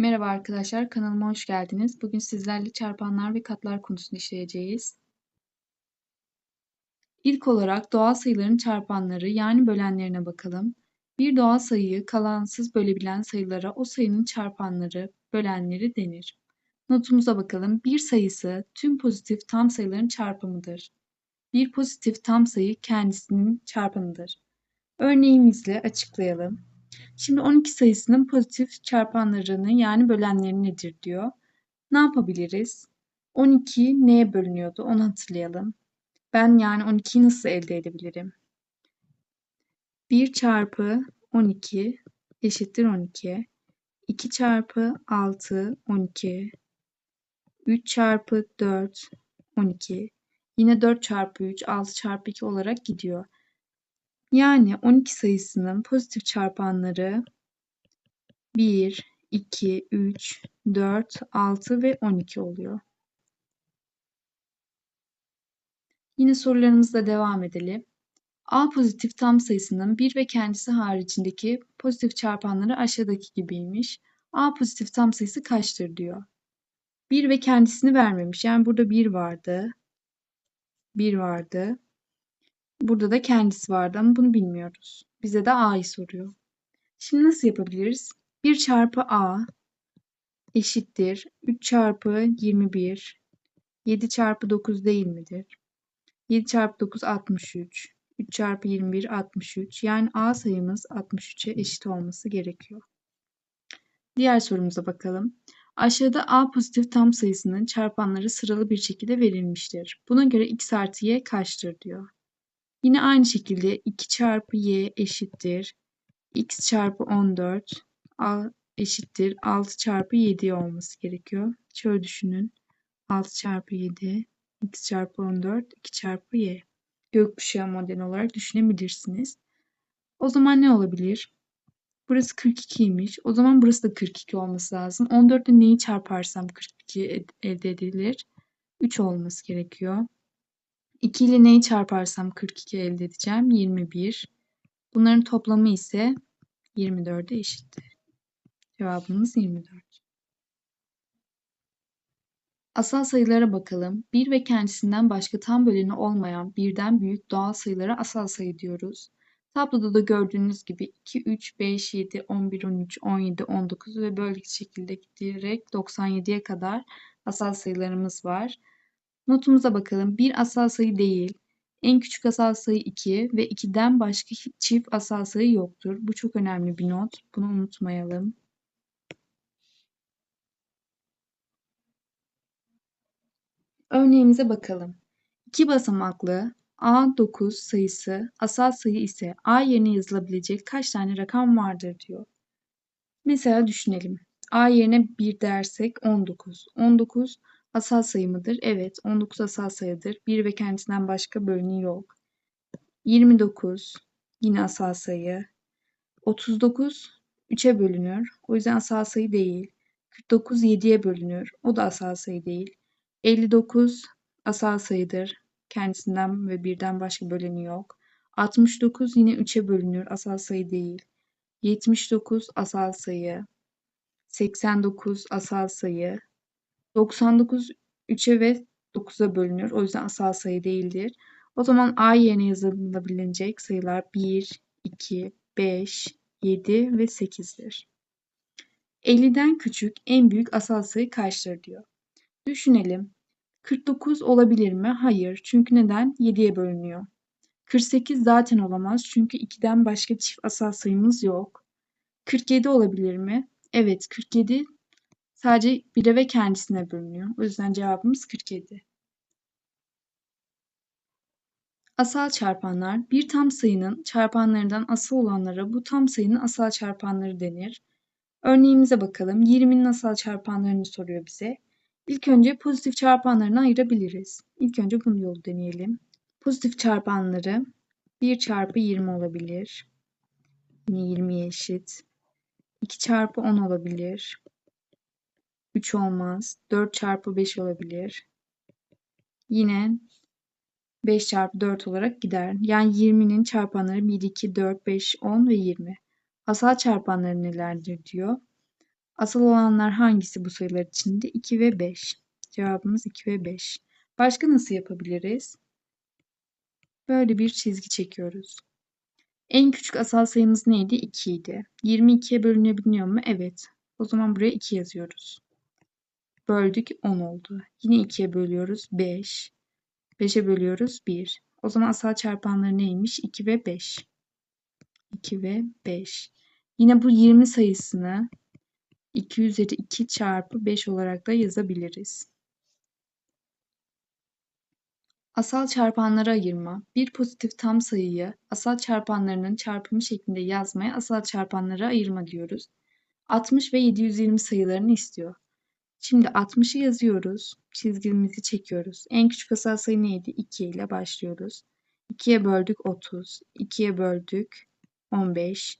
Merhaba arkadaşlar, kanalıma hoş geldiniz. Bugün sizlerle çarpanlar ve katlar konusunu işleyeceğiz. İlk olarak doğal sayıların çarpanları yani bölenlerine bakalım. Bir doğal sayıyı kalansız bölebilen sayılara o sayının çarpanları, bölenleri denir. Notumuza bakalım. Bir sayısı tüm pozitif tam sayıların çarpımıdır. Bir pozitif tam sayı kendisinin çarpanıdır. Örneğimizle açıklayalım. Şimdi 12 sayısının pozitif çarpanlarını yani bölenleri nedir diyor. Ne yapabiliriz? 12 neye bölünüyordu onu hatırlayalım. Ben yani 12'yi nasıl elde edebilirim? 1 çarpı 12 eşittir 12. 2 çarpı 6 12. 3 çarpı 4 12. Yine 4 çarpı 3 6 çarpı 2 olarak gidiyor. Yani 12 sayısının pozitif çarpanları 1, 2, 3, 4, 6 ve 12 oluyor. Yine sorularımızla devam edelim. A pozitif tam sayısının 1 ve kendisi haricindeki pozitif çarpanları aşağıdaki gibiymiş. A pozitif tam sayısı kaçtır diyor. 1 ve kendisini vermemiş. Yani burada 1 vardı. 1 vardı. Burada da kendisi vardı ama bunu bilmiyoruz. Bize de A'yı soruyor. Şimdi nasıl yapabiliriz? 1 çarpı A eşittir 3 çarpı 21 7 çarpı 9 değil midir? 7 çarpı 9 63 3 çarpı 21 63 yani A sayımız 63'e eşit olması gerekiyor. Diğer sorumuza bakalım. Aşağıda A pozitif tam sayısının çarpanları sıralı bir şekilde verilmiştir. Buna göre x artı y kaçtır diyor. Yine aynı şekilde 2 çarpı y eşittir x çarpı 14 eşittir 6 çarpı 7 olması gerekiyor. Şöyle düşünün. 6 çarpı 7 x çarpı 14 2 çarpı y. Gökkuşağı modeli olarak düşünebilirsiniz. O zaman ne olabilir? Burası 42'ymiş. O zaman burası da 42 olması lazım. 14 ile neyi çarparsam 42 elde edilir? 3 olması gerekiyor. 2 ile neyi çarparsam 42 elde edeceğim? 21. Bunların toplamı ise 24'e eşittir. Cevabımız 24. Asal sayılara bakalım. 1 ve kendisinden başka tam böleni olmayan birden büyük doğal sayılara asal sayı diyoruz. Tabloda da gördüğünüz gibi 2, 3, 5, 7, 11, 13, 17, 19 ve böyle şekilde giderek 97'ye kadar asal sayılarımız var. Notumuza bakalım. Bir asal sayı değil. En küçük asal sayı 2 ve 2'den başka çift asal sayı yoktur. Bu çok önemli bir not. Bunu unutmayalım. Örneğimize bakalım. 2 basamaklı A9 sayısı asal sayı ise A yerine yazılabilecek kaç tane rakam vardır diyor. Mesela düşünelim. A yerine 1 dersek 19. 19 asal sayı mıdır? Evet 19 asal sayıdır. 1 ve kendisinden başka bölünü yok. 29 yine asal sayı. 39 3'e bölünür. O yüzden asal sayı değil. 49 7'ye bölünür. O da asal sayı değil. 59 asal sayıdır. Kendisinden ve birden başka böleni yok. 69 yine 3'e bölünür. Asal sayı değil. 79 asal sayı. 89 asal sayı. 99 3'e ve 9'a bölünür. O yüzden asal sayı değildir. O zaman A yerine yazılabilecek sayılar 1, 2, 5, 7 ve 8'dir. 50'den küçük en büyük asal sayı kaçtır diyor. Düşünelim. 49 olabilir mi? Hayır. Çünkü neden? 7'ye bölünüyor. 48 zaten olamaz. Çünkü 2'den başka çift asal sayımız yok. 47 olabilir mi? Evet 47 sadece 1'e ve kendisine bölünüyor. O yüzden cevabımız 47. Asal çarpanlar bir tam sayının çarpanlarından asal olanlara bu tam sayının asal çarpanları denir. Örneğimize bakalım. 20'nin asal çarpanlarını soruyor bize. İlk önce pozitif çarpanlarını ayırabiliriz. İlk önce bunu yolu deneyelim. Pozitif çarpanları 1 çarpı 20 olabilir. Yine 20'ye eşit. 2 çarpı 10 olabilir. 3 olmaz. 4 çarpı 5 olabilir. Yine 5 çarpı 4 olarak gider. Yani 20'nin çarpanları 1, 2, 4, 5, 10 ve 20. Asal çarpanları nelerdir diyor. Asal olanlar hangisi bu sayılar içinde? 2 ve 5. Cevabımız 2 ve 5. Başka nasıl yapabiliriz? Böyle bir çizgi çekiyoruz. En küçük asal sayımız neydi? 2 idi. 22'ye bölünebiliyor mu? Evet. O zaman buraya 2 yazıyoruz. Böldük 10 oldu. Yine 2'ye bölüyoruz 5. 5'e bölüyoruz 1. O zaman asal çarpanları neymiş? 2 ve 5. 2 ve 5. Yine bu 20 sayısını 2 üzeri 2 çarpı 5 olarak da yazabiliriz. Asal çarpanlara ayırma. Bir pozitif tam sayıyı asal çarpanlarının çarpımı şeklinde yazmaya asal çarpanlara ayırma diyoruz. 60 ve 720 sayılarını istiyor. Şimdi 60'ı yazıyoruz. Çizgimizi çekiyoruz. En küçük asal sayı neydi? 2 ile başlıyoruz. 2'ye böldük 30. 2'ye böldük 15.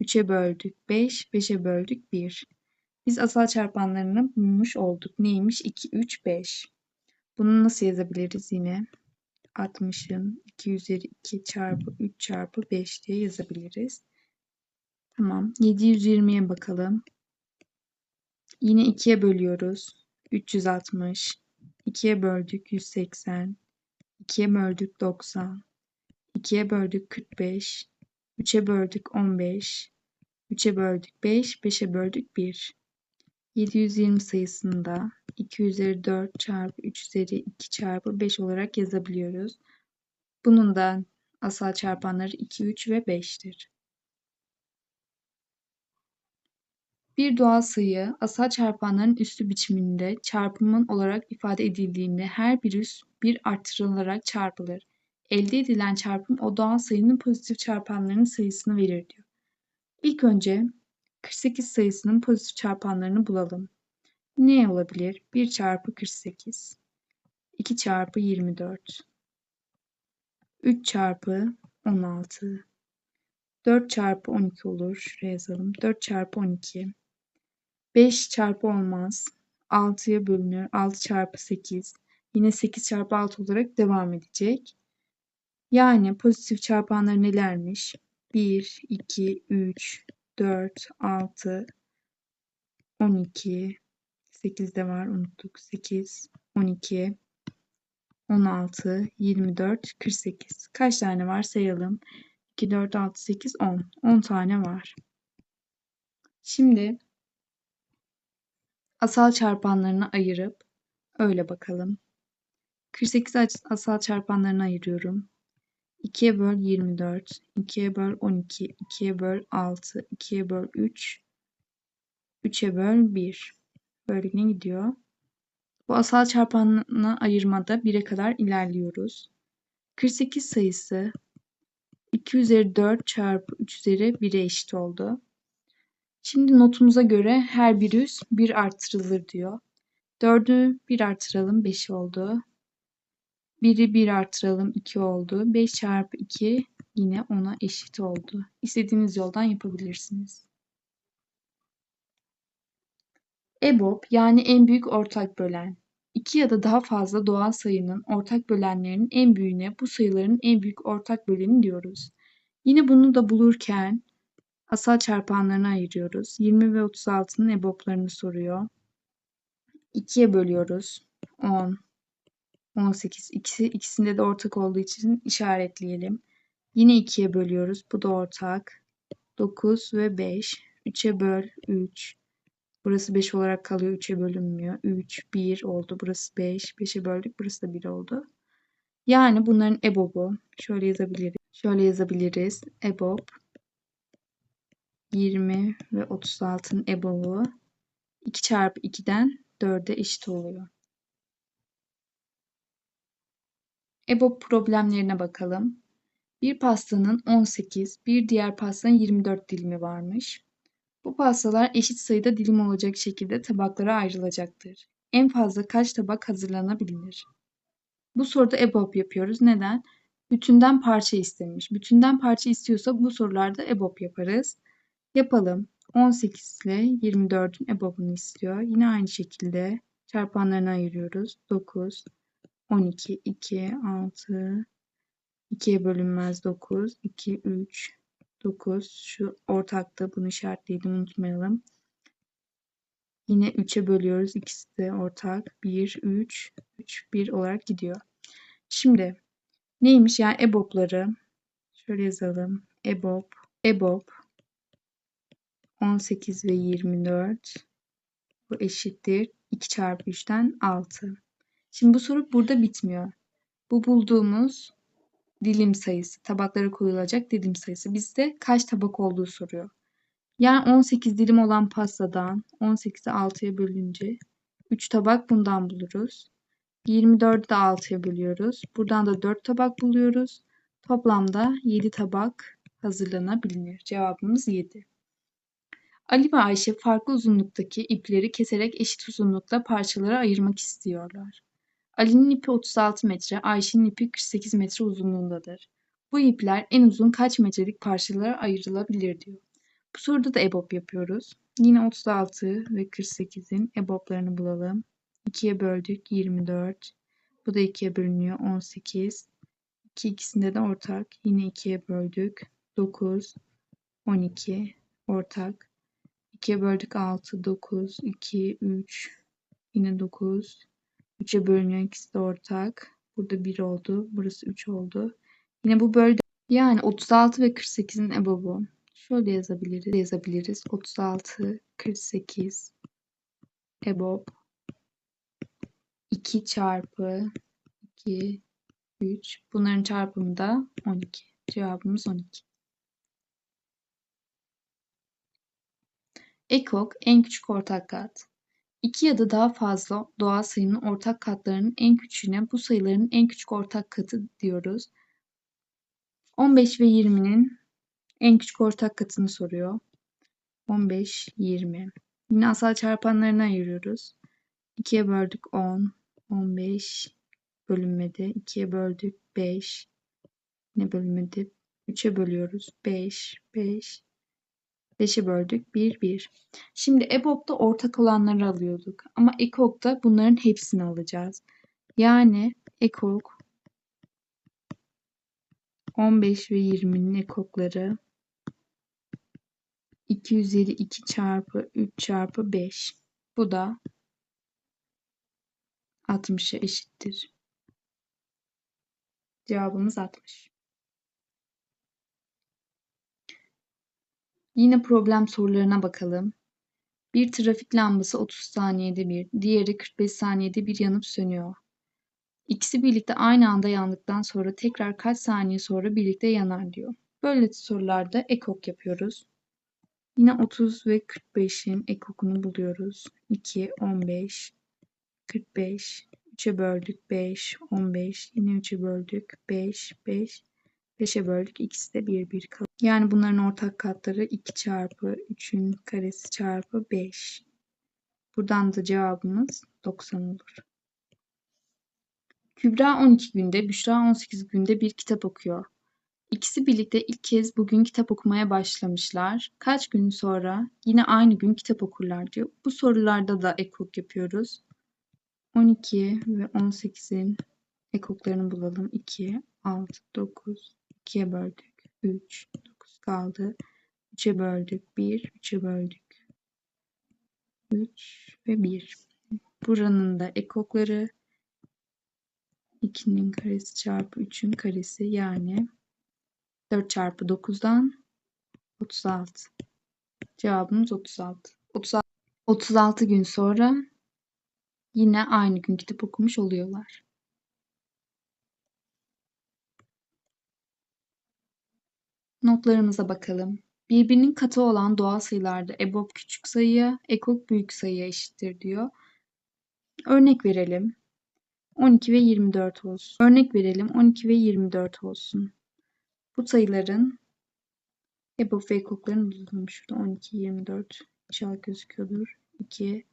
3'e böldük 5. 5'e böldük 1. Biz asal çarpanlarını bulmuş olduk. Neymiş? 2, 3, 5. Bunu nasıl yazabiliriz yine? 60'ın 2 üzeri 2 çarpı 3 çarpı 5 diye yazabiliriz. Tamam. 720'ye bakalım. Yine 2'ye bölüyoruz. 360. 2'ye böldük 180. 2'ye böldük 90. 2'ye böldük 45. 3'e böldük 15. 3'e böldük 5. 5'e böldük 1. 720 sayısını da 2 üzeri 4 çarpı 3 üzeri 2 çarpı 5 olarak yazabiliyoruz. Bunun da asal çarpanları 2, 3 ve 5'tir. Bir doğal sayı asal çarpanların üstü biçiminde çarpımın olarak ifade edildiğinde her bir üs bir artırılarak çarpılır. Elde edilen çarpım o doğal sayının pozitif çarpanlarının sayısını verir diyor. İlk önce 48 sayısının pozitif çarpanlarını bulalım. Ne olabilir? 1 çarpı 48, 2 çarpı 24, 3 çarpı 16, 4 çarpı 12 olur. Şuraya yazalım. 4 çarpı 12, 5 çarpı olmaz. 6'ya bölünür. 6 çarpı 8. Yine 8 çarpı 6 olarak devam edecek. Yani pozitif çarpanları nelermiş? 1, 2, 3, 4, 6, 12, 8 de var unuttuk. 8, 12, 16, 24, 48. Kaç tane var sayalım. 2, 4, 6, 8, 10. 10 tane var. Şimdi asal çarpanlarını ayırıp öyle bakalım. 48 asal çarpanlarını ayırıyorum. 2'ye böl 24, 2'ye böl 12, 2'ye böl 6, 2'ye böl 3, 3'e böl 1. Böyle gidiyor. Bu asal çarpanını ayırmada 1'e kadar ilerliyoruz. 48 sayısı 2 üzeri 4 çarpı 3 üzeri 1'e eşit oldu. Şimdi notumuza göre her bir üs 1 artırılır diyor. 4'ü 1 artıralım 5 oldu. 1'i 1 artıralım 2 oldu. 5 çarpı 2 yine 10'a eşit oldu. İstediğiniz yoldan yapabilirsiniz. EBOB yani en büyük ortak bölen. İki ya da daha fazla doğal sayının ortak bölenlerinin en büyüğüne bu sayıların en büyük ortak böleni diyoruz. Yine bunu da bulurken asal çarpanlarına ayırıyoruz. 20 ve 36'nın EBOB'larını soruyor. 2'ye bölüyoruz. 10, 18. İkisi, ikisinde de ortak olduğu için işaretleyelim. Yine 2'ye bölüyoruz. Bu da ortak. 9 ve 5. 3'e böl 3. Burası 5 olarak kalıyor. 3'e bölünmüyor. 3, 1 oldu. Burası 5. 5'e böldük. Burası da 1 oldu. Yani bunların EBOB'u şöyle yazabiliriz. Şöyle yazabiliriz. EBOB 20 ve 36'nın EBOB'u 2 çarpı 2'den 4'e eşit oluyor. EBOB problemlerine bakalım. Bir pastanın 18, bir diğer pastanın 24 dilimi varmış. Bu pastalar eşit sayıda dilim olacak şekilde tabaklara ayrılacaktır. En fazla kaç tabak hazırlanabilir? Bu soruda EBOB yapıyoruz. Neden? Bütünden parça istemiş. Bütünden parça istiyorsa bu sorularda EBOB yaparız. Yapalım. 18 ile 24'ün EBOB'unu istiyor. Yine aynı şekilde çarpanlarını ayırıyoruz. 9, 12, 2, 6, 2'ye bölünmez 9, 2, 3, 9. Şu ortakta bunu işaretleyelim unutmayalım. Yine 3'e bölüyoruz. İkisi de ortak. 1, 3, 3, 1 olarak gidiyor. Şimdi neymiş yani EBOB'ları? Şöyle yazalım. EBOB, EBOB 18 ve 24 bu eşittir 2 çarpı 3'ten 6. Şimdi bu soru burada bitmiyor. Bu bulduğumuz dilim sayısı, tabaklara koyulacak dilim sayısı. Bizde kaç tabak olduğu soruyor. Yani 18 dilim olan pastadan 18'i 6'ya bölünce 3 tabak bundan buluruz. 24'ü de 6'ya bölüyoruz. Buradan da 4 tabak buluyoruz. Toplamda 7 tabak hazırlanabilir. Cevabımız 7. Ali ve Ayşe farklı uzunluktaki ipleri keserek eşit uzunlukta parçalara ayırmak istiyorlar. Ali'nin ipi 36 metre, Ayşe'nin ipi 48 metre uzunluğundadır. Bu ipler en uzun kaç metrelik parçalara ayrılabilir diyor. Bu soruda da EBOB yapıyoruz. Yine 36 ve 48'in EBOB'larını bulalım. 2'ye böldük 24. Bu da 2'ye bölünüyor 18. 2 ikisinde de ortak. Yine 2'ye böldük 9. 12 ortak. 2'ye böldük 6, 9, 2, 3. Yine 9. 3'e bölünüyor ikisi de ortak. Burada 1 oldu. Burası 3 oldu. Yine bu bölde yani 36 ve 48'in ebobu. Şöyle yazabiliriz. Yazabiliriz. 36, 48 ebob 2 çarpı 2, 3. Bunların çarpımı da 12. Cevabımız 12. Ekok en küçük ortak kat. İki ya da daha fazla doğal sayının ortak katlarının en küçüğüne bu sayıların en küçük ortak katı diyoruz. 15 ve 20'nin en küçük ortak katını soruyor. 15, 20. Yine asal çarpanlarına ayırıyoruz. 2'ye böldük 10, 15 bölünmedi. 2'ye böldük 5, ne bölünmedi. 3'e bölüyoruz 5, 5, 5'e böldük 1, 1. Şimdi EBOB'da ortak olanları alıyorduk. Ama EKOK'ta bunların hepsini alacağız. Yani EKOK 15 ve 20'nin EKOK'ları 2 üzeri 2 çarpı 3 çarpı 5. Bu da 60'a eşittir. Cevabımız 60. Yine problem sorularına bakalım. Bir trafik lambası 30 saniyede bir, diğeri 45 saniyede bir yanıp sönüyor. İkisi birlikte aynı anda yandıktan sonra tekrar kaç saniye sonra birlikte yanar diyor. Böyle sorularda ekok yapıyoruz. Yine 30 ve 45'in ekokunu buluyoruz. 2, 15, 45, 3'e böldük 5, 15, yine 3'e böldük 5, 5, 5'e böldük. İkisi de 1, 1 kalıyor. Yani bunların ortak katları 2 çarpı 3'ün karesi çarpı 5. Buradan da cevabımız 90 olur. Kübra 12 günde, Büşra 18 günde bir kitap okuyor. İkisi birlikte ilk kez bugün kitap okumaya başlamışlar. Kaç gün sonra yine aynı gün kitap okurlar diyor. Bu sorularda da ekok yapıyoruz. 12 ve 18'in ekoklarını bulalım. 2, 6, 9, 2'ye böldük. 3, 9 kaldı. 3'e böldük. 1, 3'e böldük. 3 ve 1. Buranın da ekokları 2'nin karesi çarpı 3'ün karesi yani 4 çarpı 9'dan 36. Cevabımız 36. 36. 36 gün sonra yine aynı gün kitap okumuş oluyorlar. Notlarımıza bakalım. Birbirinin katı olan doğal sayılarda EBOB küçük sayıya, EKOK büyük sayıya eşittir diyor. Örnek verelim. 12 ve 24 olsun. Örnek verelim 12 ve 24 olsun. Bu sayıların EBOB ve EKOK'larını bulalım. Şurada 12, 24 inşallah gözüküyordur. 2,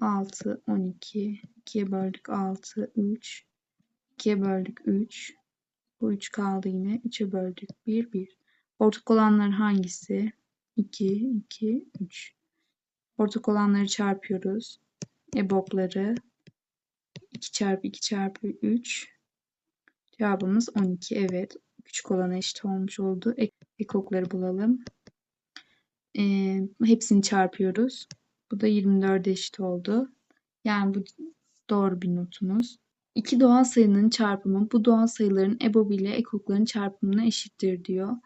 6, 12, 2'ye böldük 6, 3, 2'ye böldük 3, bu 3 kaldı yine. 3'e böldük. 1, 1. Ortak olanlar hangisi? 2, 2, 3. Ortak olanları çarpıyoruz. EBOB'ları 2 çarpı 2 çarpı 3. Cevabımız 12. Evet. Küçük olana eşit olmuş oldu. Ekokları bulalım. Ee, hepsini çarpıyoruz. Bu da 24'e eşit oldu. Yani bu doğru bir notumuz. İki doğal sayının çarpımı bu doğal sayıların EBOB ile ekokların çarpımına eşittir diyor.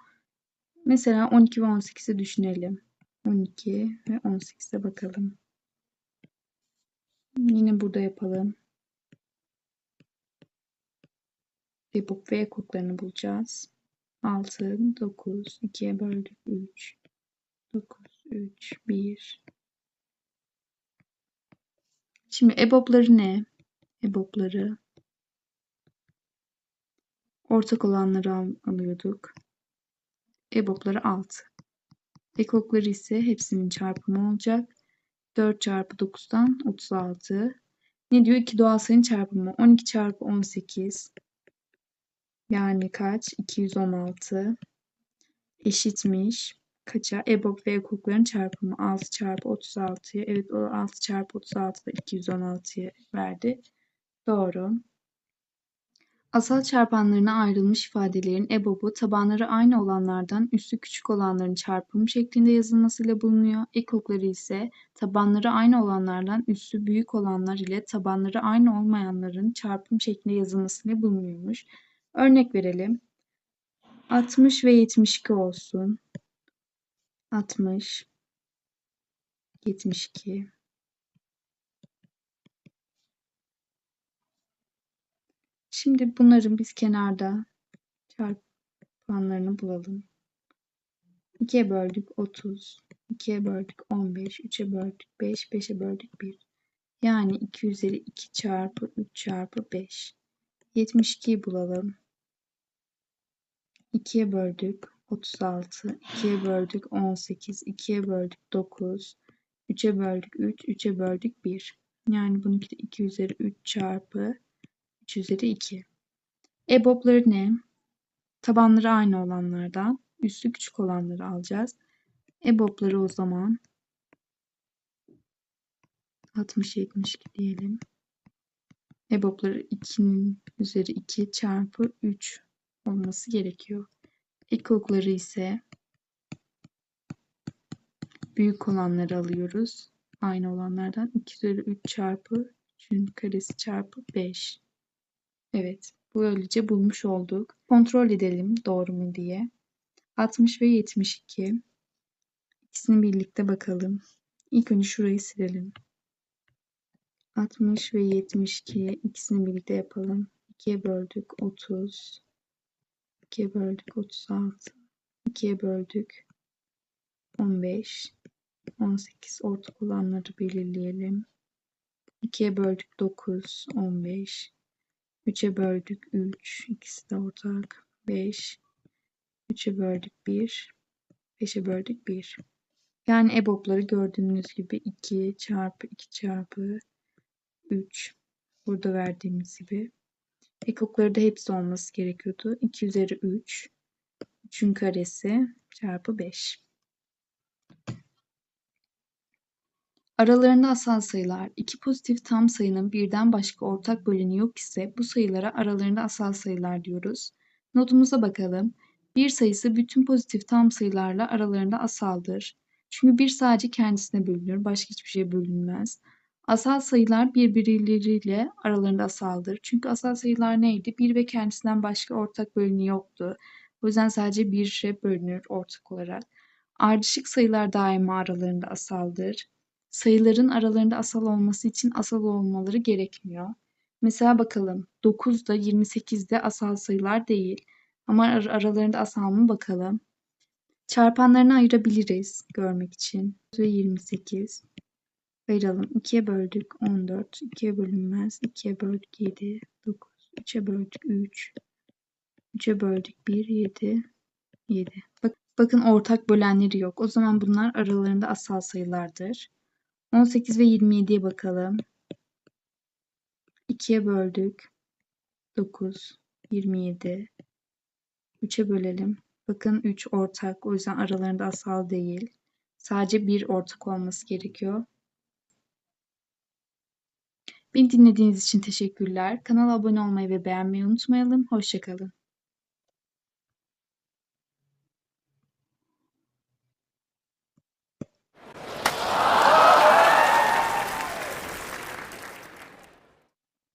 Mesela 12 ve 18'i düşünelim. 12 ve 18'e bakalım. Yine burada yapalım. EBOB ve ekoklarını bulacağız. 6, 9, 2'ye böldük 3, 9, 3, 1. Şimdi EBOB'ları ne? EBOB'ları ortak olanları al alıyorduk. EBOB'ları 6. Ekokları ise hepsinin çarpımı olacak. 4 çarpı 9'dan 36. Ne diyor? 2 doğal sayının çarpımı. 12 çarpı 18. Yani kaç? 216. Eşitmiş. Kaça? EBOB ve ekokların çarpımı. 6 çarpı 36'ya. Evet o 6 çarpı 36 da 216'ya verdi. Doğru. Asal çarpanlarına ayrılmış ifadelerin EBOB'u tabanları aynı olanlardan üssü küçük olanların çarpımı şeklinde yazılmasıyla bulunuyor. Ekokları ise tabanları aynı olanlardan üssü büyük olanlar ile tabanları aynı olmayanların çarpım şeklinde yazılmasıyla bulunuyormuş. Örnek verelim. 60 ve 72 olsun. 60 72 Şimdi bunların biz kenarda çarpanlarını bulalım. 2'ye böldük 30, 2'ye böldük 15, 3'e böldük 5, 5'e böldük 1. Yani 2 üzeri 2 çarpı 3 çarpı 5. 72'yi bulalım. 2'ye böldük 36, 2'ye böldük 18, 2'ye böldük 9, 3'e böldük 3, 3'e böldük 1. Yani bununki de 2 üzeri 3 çarpı 3 üzeri 2. EBOB'ları ne? Tabanları aynı olanlardan üstü küçük olanları alacağız. EBOB'ları o zaman 60-72 diyelim. EBOB'ları 2'nin üzeri 2 çarpı 3 olması gerekiyor. Ekokları ise büyük olanları alıyoruz. Aynı olanlardan 2 üzeri 3 çarpı 3'ün karesi çarpı 5. Evet, böylece bulmuş olduk. Kontrol edelim doğru mu diye. 60 ve 72. İkisini birlikte bakalım. İlk önce şurayı silelim. 60 ve 72 ikisini birlikte yapalım. 2'ye böldük 30. 2'ye böldük 36. 2'ye böldük 15. 18 ortak olanları belirleyelim. 2'ye böldük 9, 15. 3'e böldük 3, ikisi de ortak 5. 3'e böldük 1, 5'e böldük 1. Yani EBOB'ları gördüğünüz gibi 2 çarpı 2 çarpı 3. Burada verdiğimiz gibi. Ekokları da hepsi olması gerekiyordu. 2 üzeri 3. 3'ün karesi çarpı 5. Aralarında asal sayılar. iki pozitif tam sayının birden başka ortak böleni yok ise bu sayılara aralarında asal sayılar diyoruz. Notumuza bakalım. Bir sayısı bütün pozitif tam sayılarla aralarında asaldır. Çünkü bir sadece kendisine bölünür, başka hiçbir şeye bölünmez. Asal sayılar birbirleriyle aralarında asaldır. Çünkü asal sayılar neydi? Bir ve kendisinden başka ortak böleni yoktu. O yüzden sadece bir şey bölünür ortak olarak. Ardışık sayılar daima aralarında asaldır. Sayıların aralarında asal olması için asal olmaları gerekmiyor. Mesela bakalım 9 da 28 de asal sayılar değil. Ama ar aralarında asal mı bakalım. Çarpanlarını ayırabiliriz görmek için. Ve 28. Ayıralım. 2'ye böldük 14. 2'ye bölünmez. 2'ye böldük 7. 9. 3'e böldük 3. 3'e böldük 1. 7. 7. Bak, bakın ortak bölenleri yok. O zaman bunlar aralarında asal sayılardır. 18 ve 27'ye bakalım. 2'ye böldük. 9, 27. 3'e bölelim. Bakın 3 ortak. O yüzden aralarında asal değil. Sadece bir ortak olması gerekiyor. Beni dinlediğiniz için teşekkürler. Kanala abone olmayı ve beğenmeyi unutmayalım. Hoşçakalın.